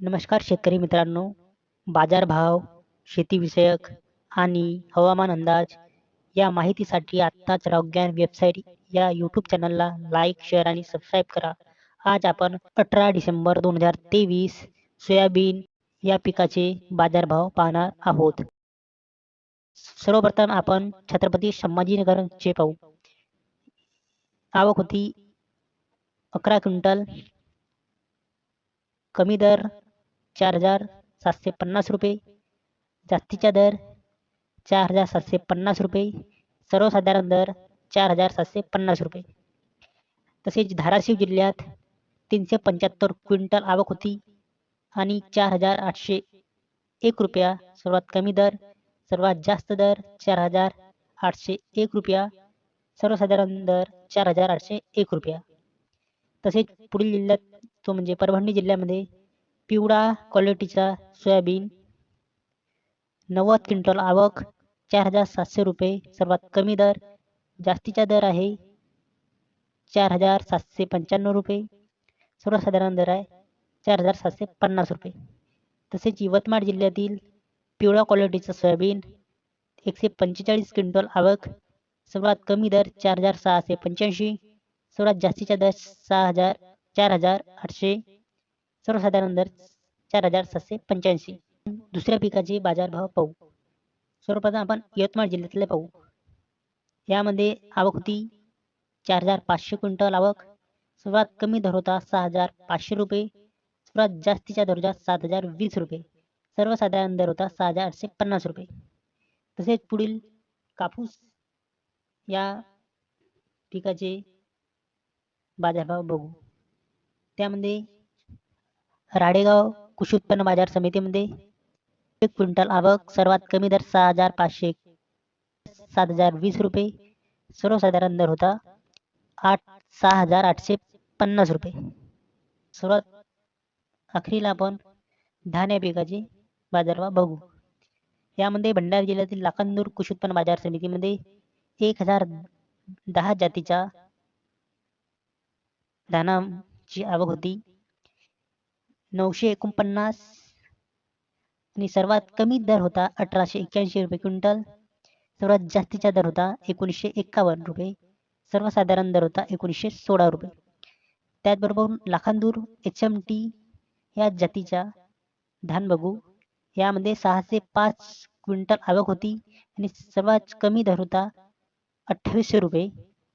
नमस्कार शेतकरी मित्रांनो. बाजारभाव शेतीविषयक आणि हवामान अंदाज या माहितीसाठी आत्ताच रॉकगॅन वेबसाईट या यूट्यूब चॅनलला लाईक शेअर आणि सबस्क्राईब करा. आज आपण अठरा डिसेंबर दोन हजार तेवीस सोयाबीन या पिकाचे बाजारभाव पाहणार आहोत. सर्वप्रथम आपण छत्रपती संभाजीनगरचे पाहू. आवक होती अकरा क्विंटल. कमी दर चार हजार सातशे पन्नास रुपये. जास्तीचा दर चार हजार सातशे पन्नास रुपये. सर्वसाधारण दर चार हजार सातशे पन्नास रुपये. तसेच धाराशिव जिल्ह्यात तीनशे पंच्याहत्तर क्विंटल आवक होती आणि चार हजार आठशे एक रुपया सर्वात कमी दर सर्वात जास्त दर चार हजार आठशे एक रुपया सर्वसाधारण दर चार हजार आठशे एक रुपया. तसेच पुढील जिल्ह्यात तो म्हणजे परभणी जिल्ह्यामध्ये पिवळा क्वालिटीचा सोयाबीन नव्वद क्विंटल आवक चार हजार सातशे रुपये सर्वात कमी दर जास्तीचा दर आहे चार हजार सातशे पंच्याण्णव रुपये सर्वसाधारण दर आहे चार हजार सातशे पन्नास रुपये. तसेच यवतमाळ जिल्ह्यातील पिवळा क्वालिटीचा सोयाबीन एकशे पंचेचाळीस क्विंटल आवक सर्वात कमी दर चार हजार सहाशे पंच्याऐंशी सर्वात जास्तीचा दर सहा हजार चार हजार आठशे सर्वसाधारण दर चार हजार सातशे पंच्याऐंशी. दुसऱ्या पिकाचे बाजारभाव पाहू. सर्वप्रथम आपण यवतमाळ जिल्ह्यातले पाहू. यामध्ये आवक होती चार हजार पाचशे क्विंटल आवक. सर्वात कमी दर होता सहा हजार पाचशे रुपये. सर्वात जास्तीचा दर होता सात हजार वीस रुपये. सर्वसाधारण दर होता सहा हजार आठशे पन्नास रुपये. तसेच पुढील कापूस या पिकाचे बाजारभाव बघू. त्यामध्ये राडेगाव कृषी उत्पन्न बाजार समितीमध्ये एक क्विंटल आवक सर्वात कमी दर सहा हजार पाचशे सात हजार वीस रुपये. सर्वसाधारण दर होता आठ सहा हजार आठशे पन्नास रुपये. सर्वात अखेरीला आपण धान्य पिकाची पिकाचे बाजारभाव बघू. यामध्ये भंडारा जिल्ह्यातील लाखांदूर कृषी उत्पन्न बाजार समितीमध्ये एक हजार दहा जातीच्या धानाची आवक होती. नऊशे एकोणपन्नास आणि सर्वात कमी दर होता अठराशे एक्क्याऐंशी रुपये क्विंटल. सर्वात जास्तीचा दर होता एकोणीसशे एक्कावन्न रुपये. सर्वसाधारण दर होता एकोणीसशे सोळा रुपये. त्याचबरोबर लाखांदूर एच एम टी या जातीच्या धान बघू. यामध्ये सहाशे पाच क्विंटल आवक होती आणि सर्वात कमी दर होता अठ्ठावीसशे रुपये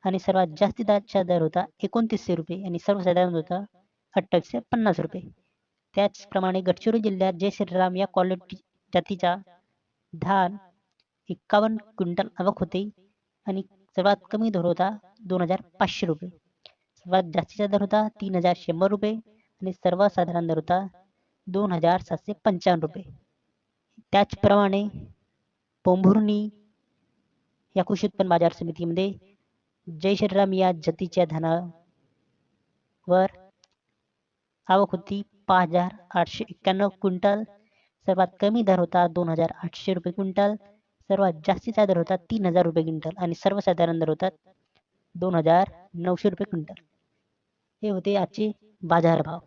आणि सर्वात जास्तीचा दर होता एकोणतीसशे रुपये आणि सर्वसाधारण होता अठ्ठावीसशे पन्नास रुपये. त्याचप्रमाणे गडचिरोली जिल्ह्यात जय श्रीराम या क्वालिटी जातीचा धान एक्कावन्न क्विंटल आवक होते आणि सर्वात कमी दर होता दोन हजार पाचशे रुपये. सर्वात जास्तीचा दर होता तीन हजार शंभर रुपये आणि सर्वसाधारण दर होता दोन हजार सातशे पंचावन्न रुपये. त्याचप्रमाणे पोंभुर्णी या कृषी उत्पन्न बाजार समितीमध्ये जय श्रीराम या जातीच्या धानावर आवक होती पाच हजार आठशे एक्क्याण्णव क्विंटल. सर्वात कमी दर होता दोन हजार आठशे रुपये क्विंटल. सर्वात जास्तीचा दर होता तीन हजार रुपये क्विंटल आणि सर्वसाधारण दर होता दोन हजार नऊशे रुपये क्विंटल. हे होते आजचे बाजारभाव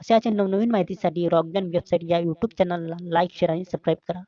अशाच्या नवनवीन माहितीसाठी रॉकगन वेबसाईट या यूट्यूब चॅनलला लाईक शेअर आणि सबस्क्राईब करा.